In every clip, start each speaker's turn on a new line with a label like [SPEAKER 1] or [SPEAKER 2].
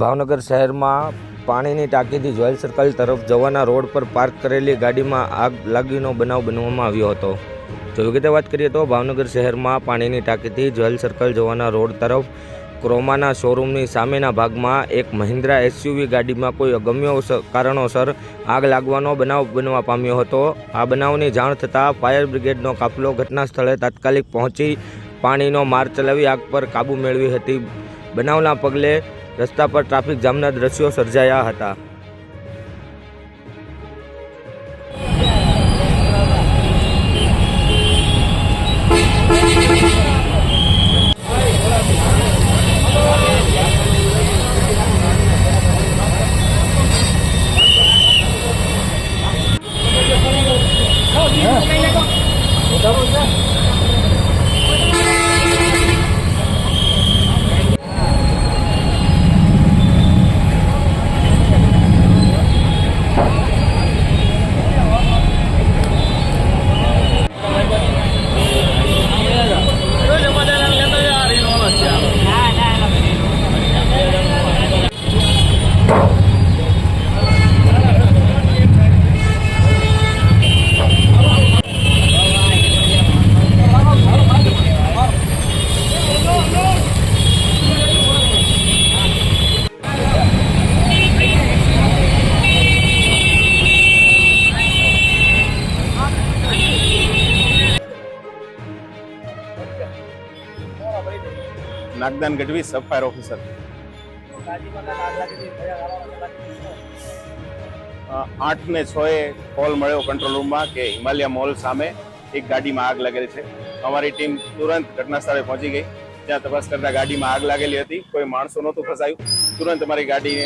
[SPEAKER 1] ભાવનગર શહેરમાં પાણીની ટાંકીથી જોયલ સર્કલ તરફ જવાના રોડ પર પાર્ક કરેલી ગાડીમાં આગ લાગીનો બનાવ બનવામાં આવ્યો હતો. જો વિગતે વાત કરીએ તો ભાવનગર શહેરમાં પાણીની ટાંકીથી જોયલ સર્કલ જવાના રોડ તરફ ક્રોમાના શોરૂમની સામેના ભાગમાં એક મહિન્દ્રા એસયુવી ગાડીમાં કોઈ અગમ્ય કારણોસર આગ લાગવાનો બનાવ બનવા પામ્યો હતો. આ બનાવની જાણ થતાં ફાયર બ્રિગેડનો કાફલો ઘટના સ્થળે તાત્કાલિક પહોંચી પાણીનો માર ચલાવી આગ પર કાબૂ મેળવી હતી. બનાવના પગલે રસ્તા પર ટ્રાફિક જામના દ્રશ્યો સર્જાયા હતા.
[SPEAKER 2] Nagdan Gadhvi sub fire officer. આઠ ને છ એ કોલ મળ્યો કંટ્રોલ રૂમમાં કે હિમાલયા મોલ સામે એક ગાડીમાં આગ લાગેલી છે. અમારી ટીમ તુરંત ઘટના સ્થળે પહોંચી ગઈ. ત્યાં તપાસ કરતા ગાડીમાં આગ લાગેલી હતી. કોઈ માણસો નહોતું ફસાયું. તુરંત અમારી ગાડીને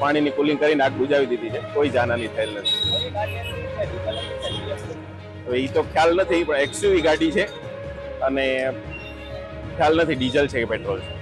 [SPEAKER 2] પાણીની કુલિંગ કરીને આગ બુજાવી દીધી છે. કોઈ જાનહાની થયેલ નથી. હવે એ તો ખ્યાલ નથી, પણ એક્સયુવી ગાડી છે. અને ખ્યાલ નથી ડીઝલ છે કે પેટ્રોલ છે?